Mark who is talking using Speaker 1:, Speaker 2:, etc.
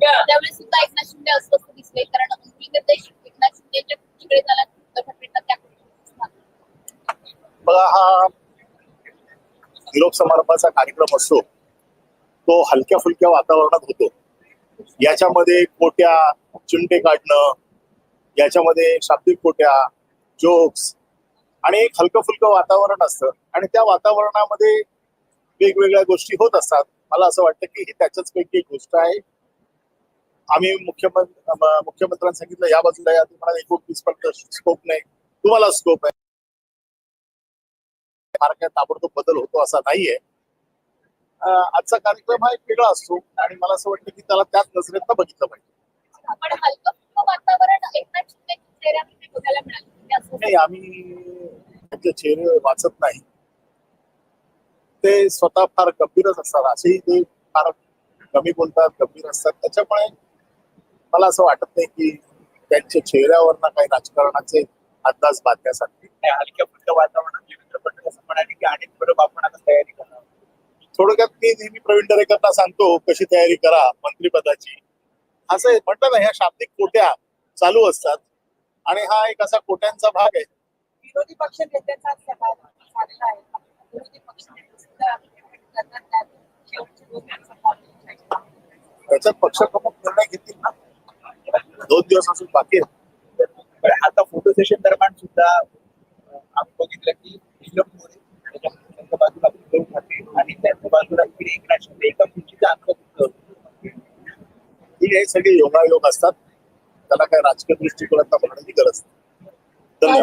Speaker 1: त्यामुळे सुद्धा एकनाथ शिंदे अस्वस्थ दिसले. कारण एकनाथ शिंदेच्या तिकडे झाला
Speaker 2: बघा हा निरोप समारंभाचा कार्यक्रम असतो तो हलक्या फुलक्या वातावरणात होतो. याच्यामध्ये कोट्या चिमटे काढणं याच्यामध्ये शाब्दिक कोट्या जोक्स आणि एक हलकं फुलकं वातावरण असतं. आणि त्या वातावरणामध्ये वेगवेगळ्या गोष्टी होत असतात. मला असं वाटतं की ही त्याच्याच पैकी एक गोष्ट आहे. आम्ही मुख्यमंत्री मुख्यमंत्र्यांनी सांगितलं या बाजूला या. तुम्हाला एकोणतीस पण स्कोप नाही. तुम्हाला स्कोप आहे. फार काय ताबडतोब बदल होतो असा नाहीये. आजचा कार्यक्रम हा एक वेगळा असतो आणि मला असं वाटतं की त्याला त्याच नजरेत बघितलं पाहिजे. नाही आम्ही त्यांचे चेहरे वाचत नाही. ते स्वतः फार गंभीरच असतात. असेही ते फार कमी बोलतात गंभीर असतात. त्याच्यामुळे मला असं वाटत नाही की त्यांच्या चेहऱ्यावर काही राजकारणाचे अंदाज बांधण्यासाठी.
Speaker 3: हलक्या फुलक्या वातावरणात देवेंद्र फडणवीस म्हणाले की अनेक बरोबर आपण आता तयारी करणार
Speaker 2: थोडक्यात मी नेहमी प्रवीण दरेकरांना सांगतो कशी तयारी करा मंत्रिपदाची. असं आहे, म्हणतात ना ह्या शाब्दिक कोट्या चालू असतात. आणि हा एक असा कोट्यांचा भाग आहे.
Speaker 4: विरोधी पक्ष नेत्यांचा आज सभा झालेला आहे विरोधी पक्ष नेते सुद्धा त्यांना त्यात शेवटचे दोन दिवस सभा होती.
Speaker 2: त्याच्यात पक्ष प्रमुख निर्णय घेतील ना दोन दिवस अजून बाकी
Speaker 3: आता फोटो सेशन दरम्यान सुद्धा आम्ही बघितलं की नीलम मोरे त्यांच्या बाजूला उद्धव ठाकरे आणि त्यांच्या बाजूला एकनाथ शिंदे एका खुर्चीचं अंतर होतं.
Speaker 2: ही हे सगळे योगायोग असतात त्याला काय राजकीय दृष्टिकोनात बघण्याची गरज नाही.